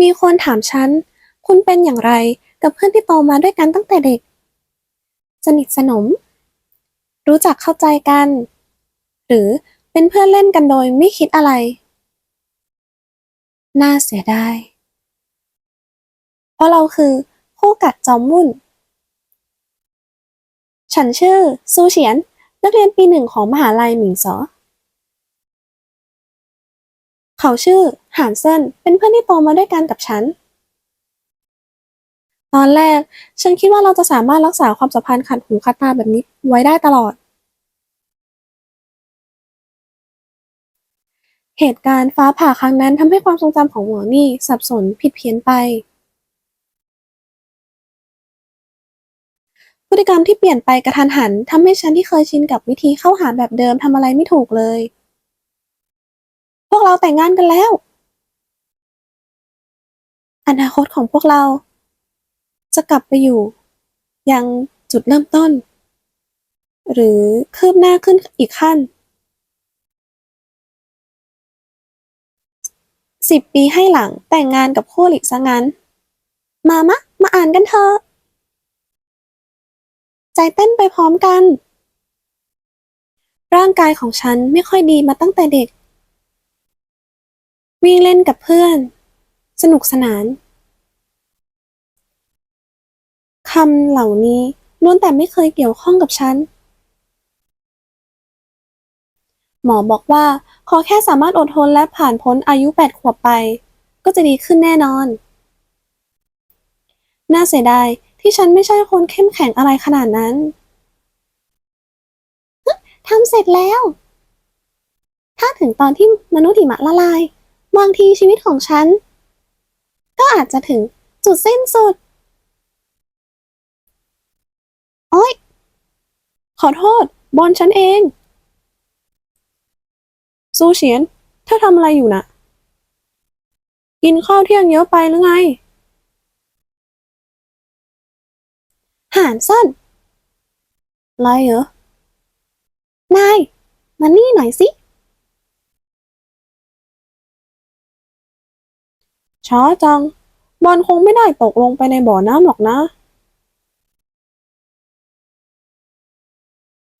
มีคนถามฉัน คุณเป็นอย่างไรกับเพื่อนที่โตมาด้วยกันตั้งแต่เด็ก สนิทสนม รู้จักเข้าใจกัน หรือเป็นเพื่อนเล่นกันโดยไม่คิดอะไร น่าเสียดาย เพราะเราคือคู่กัดจอมวุ่น ฉันชื่อซูเฉียน นักเรียนปีหนึ่งของมหาลัยหมิงสอ เขาชื่อหานเซินเป็นเพื่อนที่โตมาด้วยกันกับฉัน ตอนแรก ฉันคิดว่าเราจะสามารถรักษาความสัมพันธ์ขัดหูขัดตาแบบนี้ไว้ได้ตลอด เหตุการณ์ฟ้าผ่าครั้งนั้นทำให้ความทรงจำของหมอนี่สับสนผิดเพี้ยนไปพฤติกรรมที่เปลี่ยนไปกระทันหันทำให้ฉันที่เคยชินกับวิธีเข้าหาแบบเดิมทำอะไรไม่ถูกเลย วกเราแต่งงานกันแล้ว อนาคตของพวกเรา จะกลับไปอยู่ ยังจุดเริ่มต้น หรือคืบหน้าขึ้นอีกขั้นสิบปีให้หลังแต่งงานกับคู่หลีกซะงั้น มามะ มาอ่านกันเถอะ ใจเต้นไปพร้อมกัน ร่างกายของฉันไม่ค่อยดีมาตั้งแต่เด็ก วิ่งเล่นกับเพื่อน สนุกสนานคำเหล่านี้ล้วนแต่ไม่เคยเกี่ยวข้องกับฉัน หมอบอกว่าขอแค่สามารถอดทนและผ่านพ้นอายุแปดขวบไป ก็จะดีขึ้นแน่นอน น่าเสียดายที่ฉันไม่ใช่คนเข้มแข็งอะไรขนาดนั้นทำเสร็จแล้ว ถ้าถึงตอนที่มนุษย์หิมะละลาย บางทีชีวิตของฉัน ก็อาจจะถึงจุดสิ้นสุด โอ๊ย ขอโทษ บอลฉันเอง ซูเฉียน เธอทำอะไรอยู่น่ะ กินข้าวเที่ยงเยอะไปหรือไง หานสั้นอะไรเหรอ นายมานี่หน่อยสิ ช้าจัง บอลคงไม่ได้ตกลงไปในบ่อน้ำหรอกนะ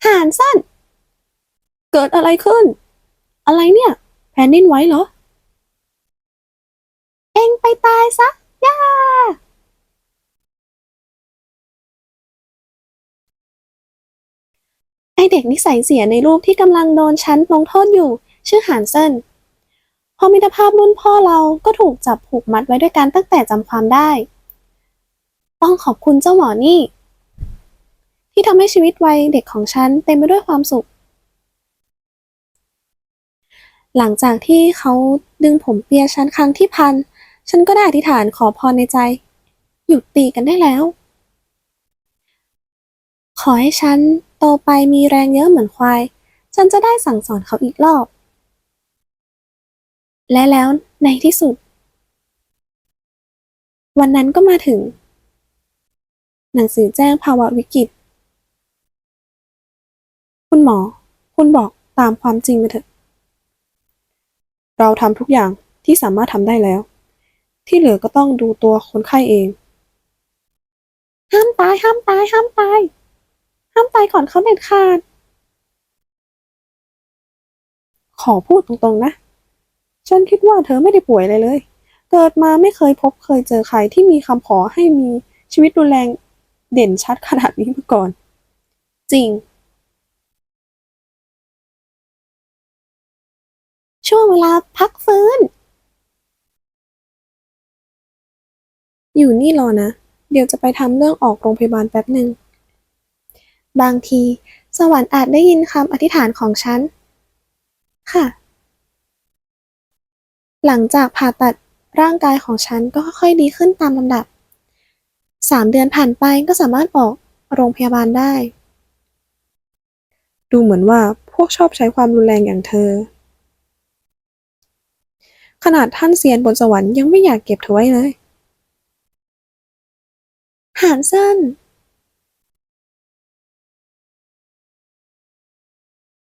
หานสั้น เกิดอะไรขึ้น อะไรเนี่ย แผ่นดินไหวเหรอ เอ็งไปตายซะ ย่า ไอเด็กนิสัยเสียในรูปที่กำลังโดนฉันลงโทษอยู่ ชื่อหานเซิน อมิตรภาพรุ่นพ่อเราก็ถูกจับผูกมัดไว้ด้วยกันตั้งแต่จำความได้ ต้องขอบคุณเจ้าหมอนี่ ที่ทำให้ชีวิตวัยเด็กของฉันเต็มไปด้วยความสุข หลังจากที่เขาดึงผมเปียฉันครั้งที่พัน ฉันก็ได้อธิษฐานขอพรในใจ หยุดตีกันได้แล้ว ขอให้ฉันโตไปมีแรงเยอะเหมือนควาย ฉันจะได้สั่งสอนเขาอีกรอบ และแล้วในที่สุด วันนั้นก็มาถึง หนังสือแจ้งภาวะวิกฤต คุณหมอ คุณบอกตามความจริงมาเถอะ เราทำทุกอย่างที่สามารถทำได้แล้ว ที่เหลือก็ต้องดูตัวคนไข้เอง ห้ามตาย ห้ามตาย ห้ามตาย ห้ามตายก่อนเขาเด็ดขาด ขอพูดตรงๆนะ ฉันคิดว่าเธอไม่ได้ป่วยอะไรเลย เกิดมาไม่เคยพบเคยเจอใครที่มีคำขอให้มีชีวิตรุนแรงเด่นชัดขนาดนี้มาก่อน จริง ช่วงเวลาพักฟื้น อยู่นี่รอนะ เดี๋ยวจะไปทำเรื่องออกโรงพยาบาลแป๊บหนึ่ง บางที สวรรค์อาจได้ยินคำอธิษฐานของฉัน ค่ะ หลังจากผ่าตัดร่างกายของฉันก็ค่อยๆดีขึ้นตามลำดับ สามเดือนผ่านไปก็สามารถออกโรงพยาบาลได้ ดูเหมือนว่าพวกชอบใช้ความรุนแรงอย่างเธอ ขนาดท่านเซียนบนสวรรค์ยังไม่อยากเก็บเธอไว้เลย หานเซิน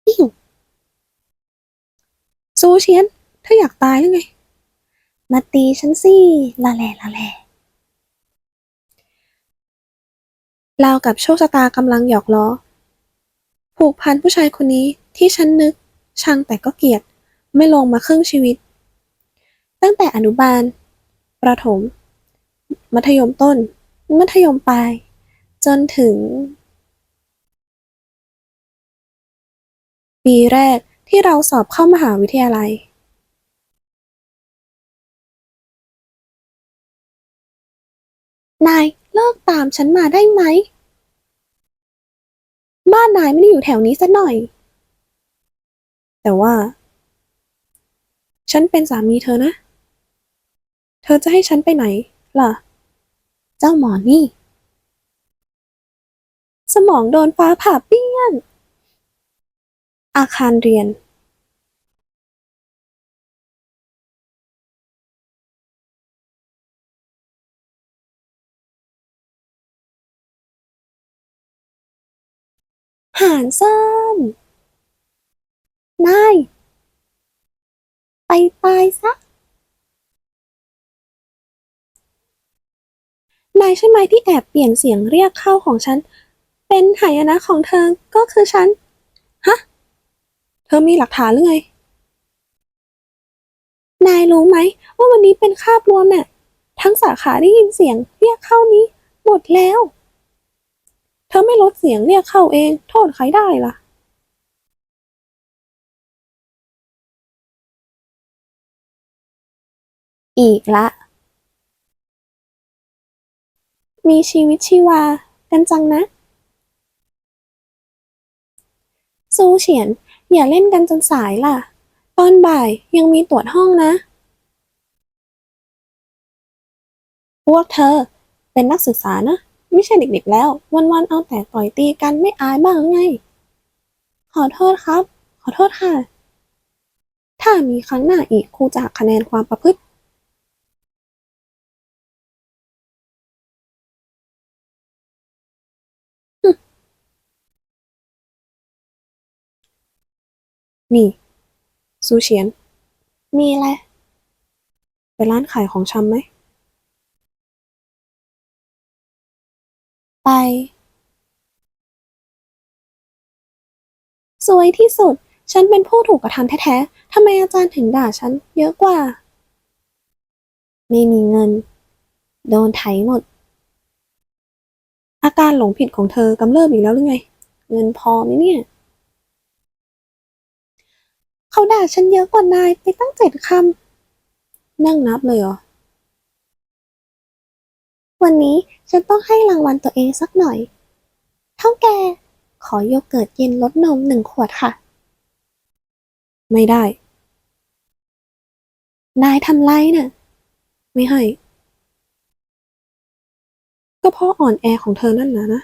อิ๊วซูเชียน เธออยากตายหรือไง มาตีฉันสิละแหล่ละแหล่รากับโชคชะตากำลังหยอกล้อ ผูกพันผู้ชายคนนี้ที่ฉันนึก ชังแต่ก็เกลียด ไม่ลงมาครึ่งชีวิต ตั้งแต่อนุบาล ประถม มัธยมต้น มัธยมปลาย จนถึง ปีแรกที่เราสอบเข้ามหาวิทยาลัย นายเลิกตามฉันมาได้ไหม บ้านนายไม่ได้อยู่แถวนี้สัหน่อย แต่ว่า ฉันเป็นสามีเธอนะ เธอจะให้ฉันไปไหนล่ะ เจ้าหมอนี่ สมองโดนฟ้าผ่าเปี้ยนอาคารเรียน หานเซินนายไปตายซะ นายใช่ไหมที่แอบเปลี่ยนเสียงเรียกเข้าของฉัน เป็นหายนะของเธอก็คือฉัน ฮะ เธอมีหลักฐานหรือไง นายรู้ไหมว่าวันนี้เป็นคาบรวมเนี่ยทั้งสาขาได้ยินเสียงเรียกเข้านี้ หมดแล้ว ธอไม่ลดเสียงเรียกเข้าเอง โทษใครได้ล่ะอีกละ มีชีวิตชีวากันจังนะ ซูเฉียน อย่าเล่นกันจนสายล่ะ ตอนบ่ายยังมีตรวจห้องนะ พวกเธอเป็นนักศึกษานะ ไม่ใช่เด็กๆแล้ว วันๆเอาแต่ต่อยตีกันไม่อายบ้างไง ขอโทษครับ ขอโทษค่ะ ถ้ามีครั้งหน้าอีกครูจะหักคะแนนความประพฤตินี่ซูเฉียน มีอะไร ไปร้านขายของชำไหม ไป สวยที่สุด ฉันเป็นผู้ถูกกระทำแท้ๆทำไมอาจารย์ถึงด่าฉันเยอะกว่า ไม่มีเงิน โดนไถหมด อาการหลงผิดของเธอกำเริบอีกแล้วหรือไง เงินพอไหมเนี่ย เขาด่าฉันเยอะกว่านายไปตั้งเจ็ดคำนั่งนับเลยเหรอ วันนี้ ฉันต้องให้รางวัลตัวเองสักหน่อย เท่าแก ขอโยเกิร์ตเย็นลดนมหนึ่งขวดค่ะ ไม่ได้ นายทำไรน่ะ ไม่ให้ ก็เพราะอ่อนแอของเธอนั่นแหละนะ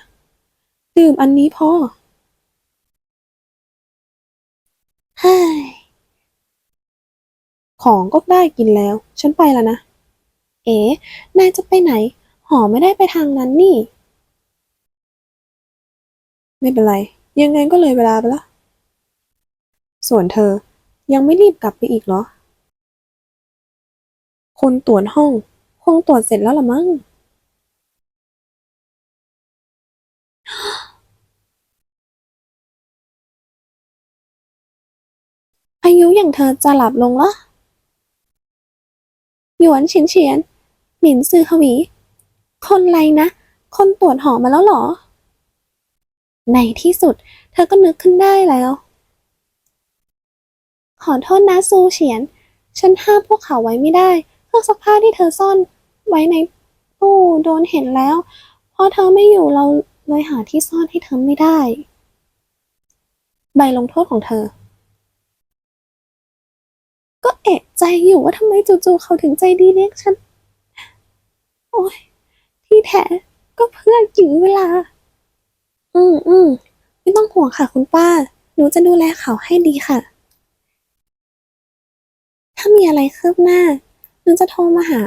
ดื่มอันนี้พอเฮ้ยของก็ได้กินแล้ว ฉันไปแล้วนะ เอ๋นายจะไปไหน หอไม่ได้ไปทางนั้นนี่ ไม่เป็นไร ยังไงก็เลยเวลาไปละ ส่วนเธอยังไม่รีบกลับไปอีกเหรอ คนตรวจห้อง คงตรวจเสร็จแล้วละมั้ง อายุอย่างเธอจะหลับลงเหรอหยวนเฉียนเฉียนหมินซือฮวี คนไรนะ คนตรวจหอมาแล้วเหรอ ในที่สุด เธอก็นึกขึ้นได้แล้ว ขอโทษนะซูเฉียน ฉันห้ามพวกเขาไว้ไม่ได้เครื่องซักผ้าที่เธอซ่อนไว้ในตู้โดนเห็นแล้วพอเธอไม่อยู่เราเลยหาที่ซ่อนให้เธอไม่ได้ ใบลงโทษของเธอ ก็เอะใจอยู่ว่าทำไมจู่ๆเขาถึงใจดีเรียกฉัน โอ้ย ที่แท้ก็เพื่อยื้อเวลา อืมอืมไม่ต้องห่วงค่ะคุณป้า หนูจะดูแลเขาให้ดีค่ะ ถ้ามีอะไรคืบหน้า หนูจะโทรมาหา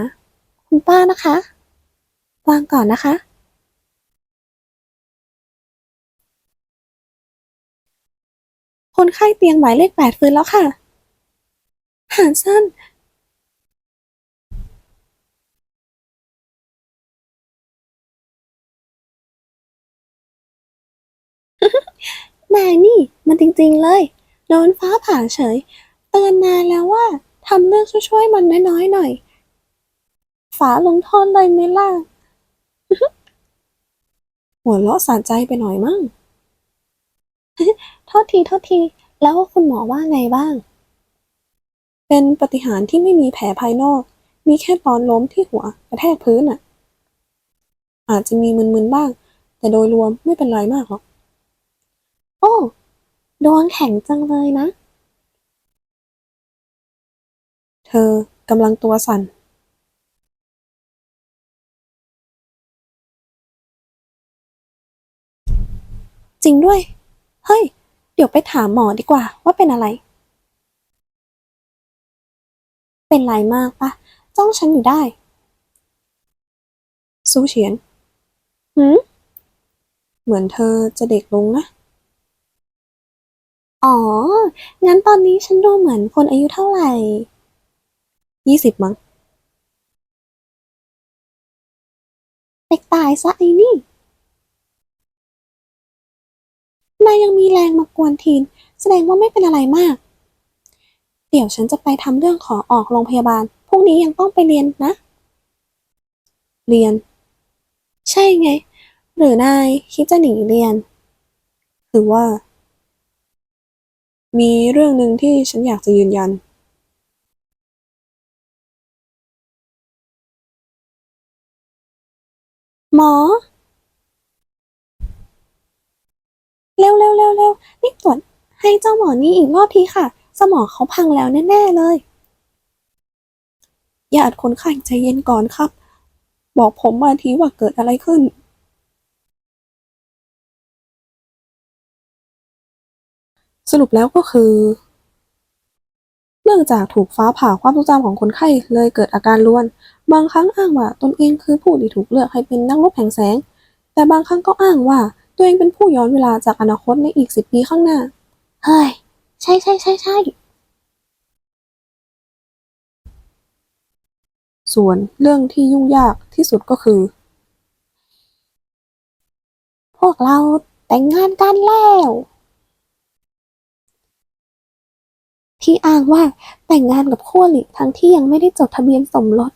คุณป้านะคะ วางก่อนนะคะ คนไข้เตียงหมายเลขแปดฟื้นแล้วค่ะหานสั้น นายนี่มันจริงๆเลย โดนฟ้าผ่าเฉย เตือนนานแล้วว่าทำเรื่องช่วยๆมันน้อยๆหน่อยฟ้าลงโทษเลยไหมล่ะ หัวเราะสะใจไปหน่อยมั่งโทษทีโทษที แล้วคุณหมอว่าไงบ้าง เป็นปฏิหารที่ไม่มีแผลภายนอก มีแค่ตอนล้มที่หัวกระแทกพื้นอะ อาจจะมีมึนๆบ้าง แต่โดยรวมไม่เป็นไรมากหรอก โอ้ ดวงแข็งจังเลยนะ เธอกำลังตัวสั่น จริงด้วย เฮ้ย เดี๋ยวไปถามหมอดีกว่าว่าเป็นอะไร เป็นไรมากปะจ้องฉันอยู่ได้ซูเฉียนหืมเหมือนเธอจะเด็กลงนะ อ๋อ งั้นตอนนี้ฉันดูเหมือนคนอายุเท่าไหร่ ยี่สิบมั้งเด็กตายซะไอ้นี่ นายยังมีแรงมากวนทีน แสดงว่าไม่เป็นอะไรมาก เดี๋ยวฉันจะไปทำเรื่องขอออกโรงพยาบาล พรุ่งนี้ยังต้องไปเรียนนะ เรียน ใช่ไง หรือนายคิดจะหนีเรียน หรือว่า มีเรื่องหนึ่งที่ฉันอยากจะยืนยันหมอ เร็วเร็วเร็วเร็วรีบตรวจให้เจ้าหมอนี่อีกรอบทีค่ะ สมองเขาพังแล้วแน่ ๆ เลยญาติคนไข้ใจเย็นก่อนครับ บอกผมมาทีว่าเกิดอะไรขึ้น สรุปแล้วก็คือ เนื่องจากถูกฟ้าผ่าความทรงจำของคนไข้เลยเกิดอาการลวน บางครั้งอ้างว่าตนเองคือผู้ที่ถูกเลือกให้เป็นนักรบแห่งแสง แต่บางครั้งก็อ้างว่าตัวเองเป็นผู้ย้อนเวลาจากอนาคตในอีกสิบปีข้างหน้า เฮ้ย ใช่ใช่ใช่ใช่ส่วนเรื่องที่ยุ่งยากที่สุดก็คือ พวกเราแต่งงานกันแล้ว ที่อ้างว่าแต่งงานกับขั้วหลีทั้งที่ยังไม่ได้จดทะเบียนสมรส